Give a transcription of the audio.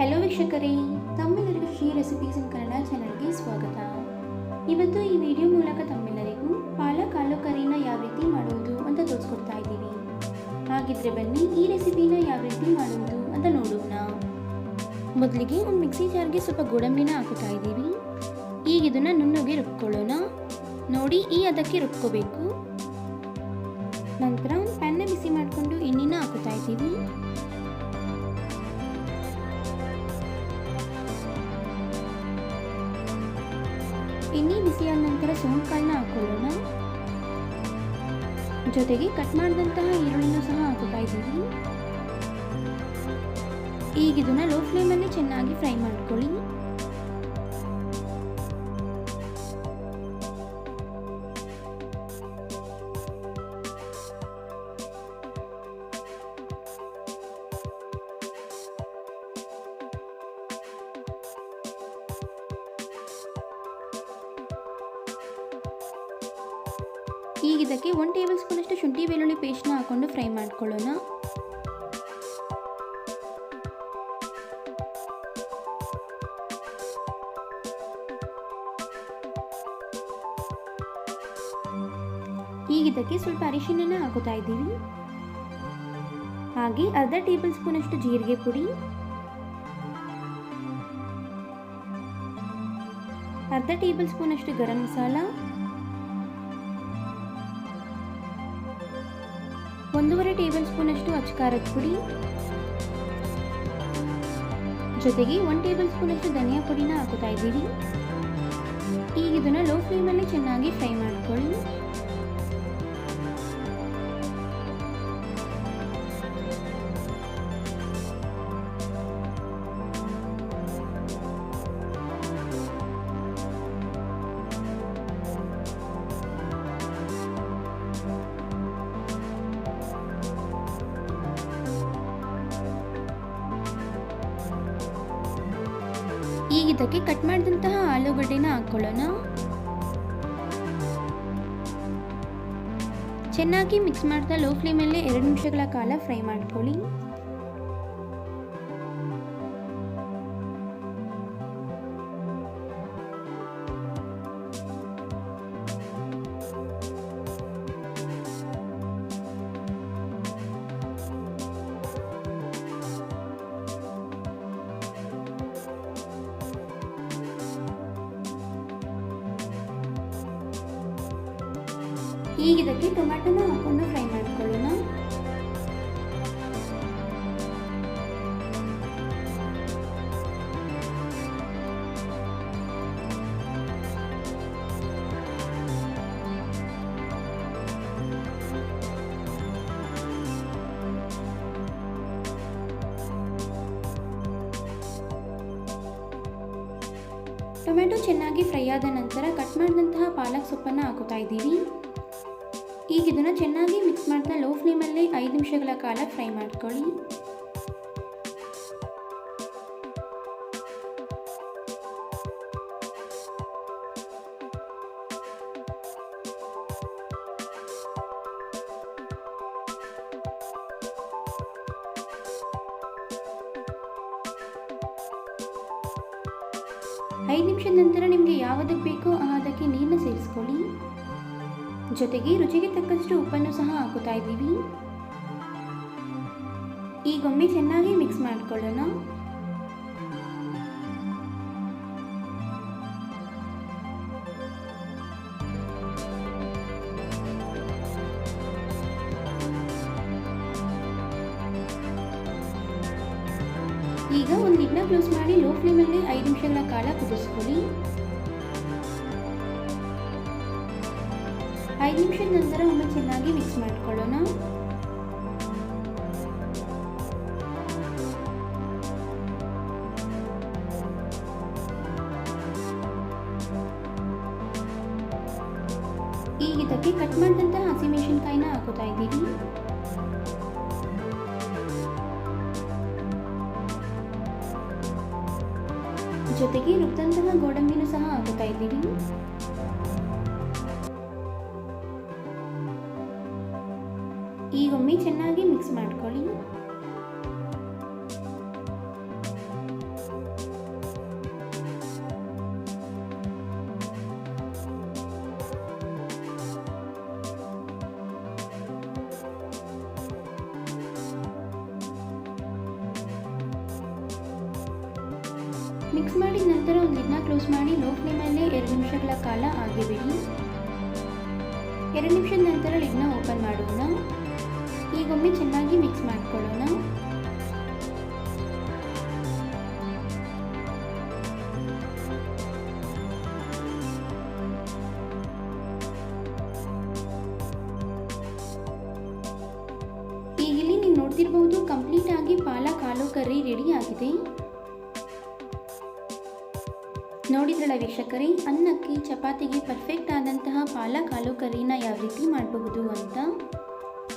Hello ವೀಕ್ಷಕರೇ, ತಮ್ಮೆಲ್ಲರಿಗೂ Shri recipes ಇನ್ ಕನ್ನಡ ಚಾನಲ್ಗೆ ಸ್ವಾಗತ. ಇವತ್ತು ಈ ವಿಡಿಯೋ ಮೂಲಕ ತಮ್ಮೆಲ್ಲರಿಗೂ ಪಾಲಕ್ ಆಲೂ ಕರಿನ ಯಾವ ರೀತಿ ಮಾಡುವುದು ಅಂತ ತೋರಿಸ್ಕೊಡ್ತಾ ಇದ್ದೀವಿ. ಹಾಗಿದ್ರೆ ಬನ್ನಿ ಈ ರೆಸಿಪಿನ ಯಾವ ರೀತಿ ಮಾಡುವುದು ಅಂತ ನೋಡೋಣ. ಮೊದಲಿಗೆ ಒಂದು ಮಿಕ್ಸಿ ಜಾರ್ಗೆ ಸ್ವಲ್ಪ ಗೋಡಂಬಿನ ಹಾಕುತ್ತಾ ಇದ್ದೀವಿ. ಈಗ ಇದನ್ನು ನುಣ್ಣಗೆ ರುಬ್ಕೊಳ್ಳೋಣ. ನೋಡಿ, ಈ ಅದಕ್ಕೆ ರುಬ್ಕೋಬೇಕು. ನಂತರ ಪ್ಯಾನ್ನ ಬಿಸಿ ಮಾಡಿಕೊಂಡು ಎಣ್ಣೆನ ಹಾಕುತ್ತಾ ಇದ್ದೀವಿ. ಎಣ್ಣೆ ಬಿಸಿಯಾದ ನಂತರ ಸೋಂಕಾಳನ್ನ ಹಾಕೊಳ್ಳೋಣ ಜೊತೆಗೆ ಕಟ್ ಮಾಡಿದಂತಹ ಈರುಳ್ಳಿನೂ ಸಹ ಹಾಕುತ್ತಾ ಇದ್ದೀವಿ. ಈಗ ಇದನ್ನ ಲೋ ಫ್ಲೇಮಲ್ಲಿ ಚೆನ್ನಾಗಿ ಫ್ರೈ ಮಾಡ್ಕೊಳ್ಳಿ. ಈಗ ಇದಕ್ಕೆ ಒನ್ ಟೇಬಲ್ ಸ್ಪೂನಷ್ಟು ಶುಂಠಿ, ಬೆಳ್ಳುಳ್ಳಿ ಪೇಸ್ಟ್ನ ಹಾಕೊಂಡು ಫ್ರೈ ಮಾಡ್ಕೊಳ್ಳೋಣ. ಈಗ ಇದಕ್ಕೆ ಸ್ವಲ್ಪ ಅರಿಶಿನ ಹಾಕುತ್ತಾ ಇದ್ದೀವಿ. ಹಾಗೆ ಅರ್ಧ ಟೇಬಲ್ ಸ್ಪೂನಷ್ಟು ಜೀರಿಗೆ ಪುಡಿ. ಅರ್ಧ ಟೇಬಲ್ ಸ್ಪೂನಷ್ಟು ಗರಂ ಮಸಾಲ. ಒಂದೂವರೆ ಟೇಬಲ್ ಸ್ಪೂನಷ್ಟು ಅಚ್ಕಾರದ ಪುಡಿ. ಜೊತೆಗೆ ಒನ್ ಟೇಬಲ್ ಸ್ಪೂನಷ್ಟು ಧನಿಯಾ ಪುಡಿನ ಹಾಕುತ್ತಾ ಇದ್ದೀವಿ. ಈಗ ಇದನ್ನು ಲೋ ಫ್ಲೇಮಲ್ಲಿ ಚೆನ್ನಾಗಿ ಫ್ರೈ ಮಾಡ್ಕೊಳ್ಳಿ. ಇದಕ್ಕೆ ಕಟ್ ಮಾಡಿದಂತಹ ಆಲೂಗಡ್ಡೆನ ಹಾಕೊಳ್ಳೋಣ. ಚೆನ್ನಾಗಿ ಮಿಕ್ಸ್ ಮಾಡ್ತಾ ಲೋ ಫ್ಲೇಮಲ್ಲೇ ಎರಡು ನಿಮಿಷಗಳ ಕಾಲ ಫ್ರೈ ಮಾಡ್ಕೊಳ್ಳಿ. ಈಗ ಇದಕ್ಕೆ ಟೊಮ್ಯಾಟೊನ ಹಾಕೊಂಡು ಫ್ರೈ ಮಾಡ್ಕೊಳ್ಳೋಣ. ಟೊಮೆಟೊ ಚೆನ್ನಾಗಿ ಫ್ರೈ ಆದ ನಂತರ ಕಟ್ ಮಾಡಿದಂತಹ ಪಾಲಕ್ ಸೊಪ್ಪನ್ನು ಹಾಕುತ್ತಾ ಇದ್ದೀವಿ. ಈಗ ಇದನ್ನು ಚೆನ್ನಾಗಿ ಮಿಕ್ಸ್ ಮಾಡ್ತಾ ಲೋ ಫ್ಲೇಮಲ್ಲಿ ಐದು ನಿಮಿಷಗಳ ಕಾಲ ಫ್ರೈ ಮಾಡ್ಕೊಳ್ಳಿ. ಐದು ನಿಮಿಷದ ನಂತರ ನಿಮಗೆ ಯಾವುದಕ್ಕೆ ಬೇಕೋ ಅದಕ್ಕೆ ನೀರನ್ನ ಸೇರಿಸ್ಕೊಳ್ಳಿ. ಜೊತೆಗೆ ರುಚಿಗೆ ತಕ್ಕಷ್ಟು ಉಪ್ಪನ್ನು ಸಹ ಹಾಕುತ್ತಾ ಇದ್ದೀವಿ. ಈಗೊಮ್ಮೆ ಚೆನ್ನಾಗಿ ಮಿಕ್ಸ್ ಮಾಡಿಕೊಳ್ಳೋಣ. ಈಗ ಒಂದು ಕ್ಲೋಸ್ ಮಾಡಿ ಲೋ ಫ್ಲೇಮಲ್ಲಿ ಐದು ನಿಮಿಷಗಳ ಕಾಲ ಕುದಿಸ್ಕೊಳ್ಳಿ. ಐದು ನಿಮಿಷದ ನಂತರ ಒಮ್ಮೆ ಚೆನ್ನಾಗಿ ಮಿಕ್ಸ್ ಮಾಡ್ಕೊಳ್ಳೋಣ. ಈಗ ಇದಕ್ಕೆ ಕಟ್ ಮಾಡಿದಂತಹ ಹಸಿಮೆಣಸಿನ್ಕಾಯಿನ ಹಾಕುತ್ತಾ ಇದ್ದೀವಿ. ಜೊತೆಗೆ ರುಬ್ದಂತಹ ಗೋಡಂಬಿನೂ ಸಹ ಹಾಕುತ್ತಾ ಇದ್ದೀವಿ. ಈಗೊಮ್ಮೆ ಚೆನ್ನಾಗಿ ಮಿಕ್ಸ್ ಮಾಡ್ಕೊಳ್ಳಿ. ಮಿಕ್ಸ್ ಮಾಡಿದ ನಂತರ ಒಂದು ಇದನ್ನ ಕ್ಲೋಸ್ ಮಾಡಿ ಲೋ ಫ್ಲೇಮಲ್ಲೇ ಎರಡು ನಿಮಿಷಗಳ ಕಾಲ ಆಗಿಬಿಡಿ ಎರಡು ನಿಮಿಷದ ನಂತರ ಇದನ್ನ ಓಪನ್ ಮಾಡೋಣ. ಈಗೊಮ್ಮೆ ಚೆನ್ನಾಗಿ ಮಿಕ್ಸ್ ಮಾಡ್ಕೊಳ್ಳೋಣ. ಈಗ ಇಲ್ಲಿ ನೀವು ನೋಡ್ತಿರ್ಬೋದು ಕಂಪ್ಲೀಟ್ ಆಗಿ ಪಾಲಕ್ ಆಲೂ ಕರ್ರಿ ರೆಡಿ ಆಗಿದೆ. ನೋಡಿದ್ರಲ್ಲ ವೀಕ್ಷಕರೇ, ಅನ್ನಕ್ಕೆ, ಚಪಾತಿಗೆ ಪರ್ಫೆಕ್ಟ್ ಆದಂತಹ ಪಾಲಕ್ ಆಲೂ ಕರ್ರಿನ ಯಾವ ರೀತಿ ಮಾಡಬಹುದು ಅಂತ?